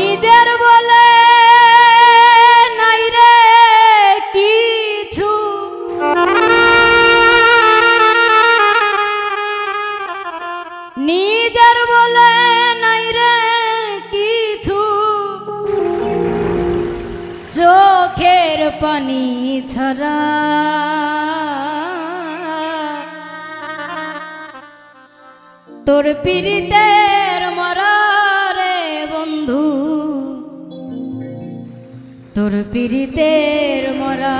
নিজের বলে নাই রে কিছু। নিজের বলে নাই রে কিছু। চোখের পানি ছড়া। তোর পীড়িতের তোর পীড়িতের মরা।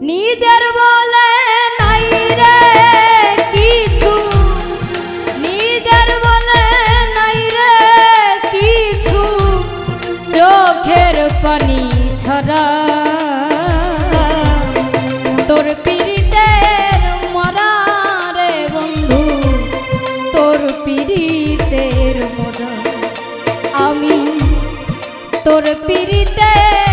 নিজের বলে নাই রে কিছু। নিজের বলে নাই রে কিছু। চোখের পানি ছড়া। তোর পীড়িতের মরা রে বন্ধু। তোর পীড়িতের তোর পীড়িতের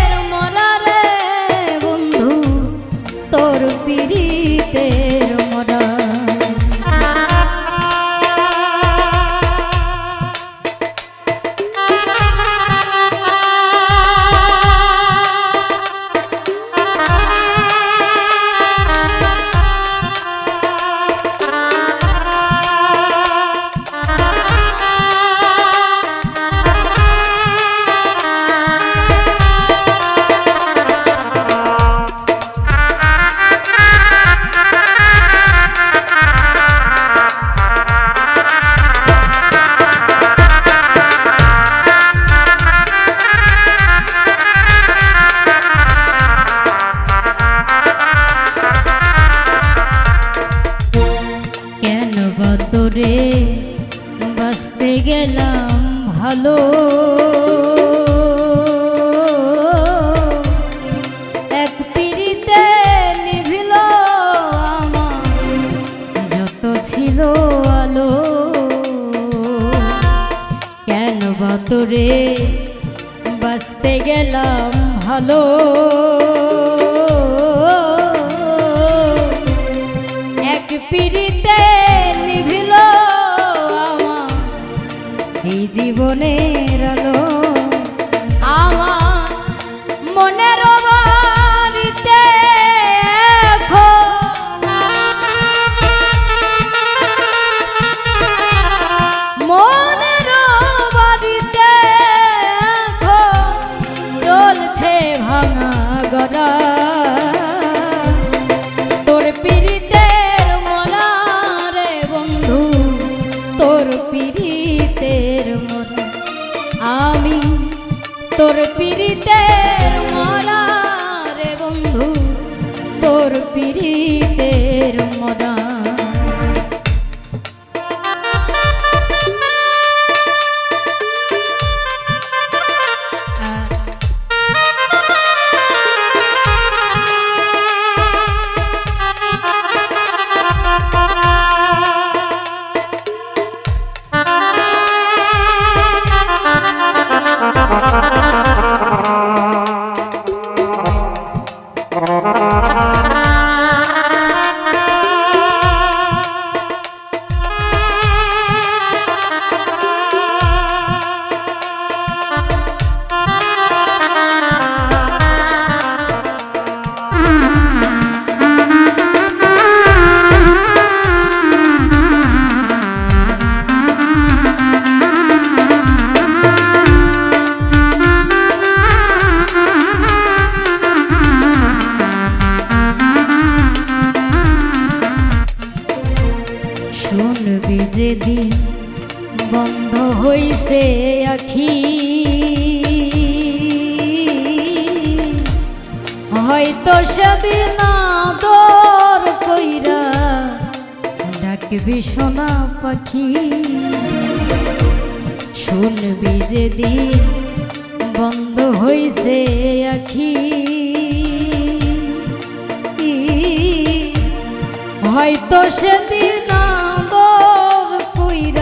বাঁচতে গেলাম ভালো। এক পিড়িতে যত ছিল আলো। কেন বাঁচতে গেলাম ভালো? গড়া তোর পীড়িতের রে বন্ধু, তোর পীড়িতের মরা। আমি তোর পীড়িতের মরা রে বন্ধু, তোর পীড়িতের শুনবি বন্ধ হইছে আখি। হয়তো সেদিন আদর কইরা ডাকবি সোনা পাখি। শুনবি যেদিন বন্ধ হইছে আখি। হয়তো সেদিন আদর কইরা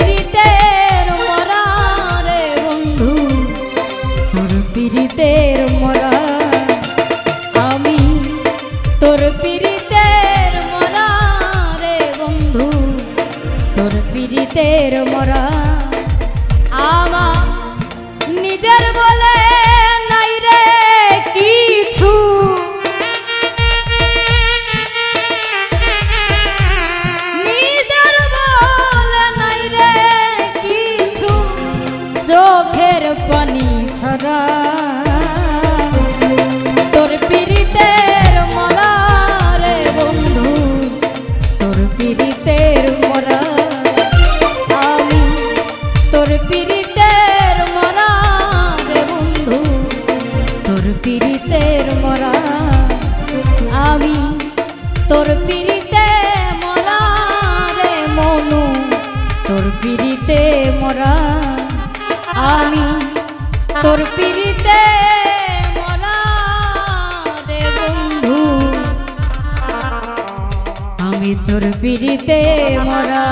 পীড়িতের মরা। আমি তোর পীড়িতের মরা রে বন্ধু, তোর পীড়িতের মরা। আমার নিজের বলে নাই রে কিছু। নিজের বলে নাই রে কিছু। চোখের পানি ছড়া। পীড়িতে মরা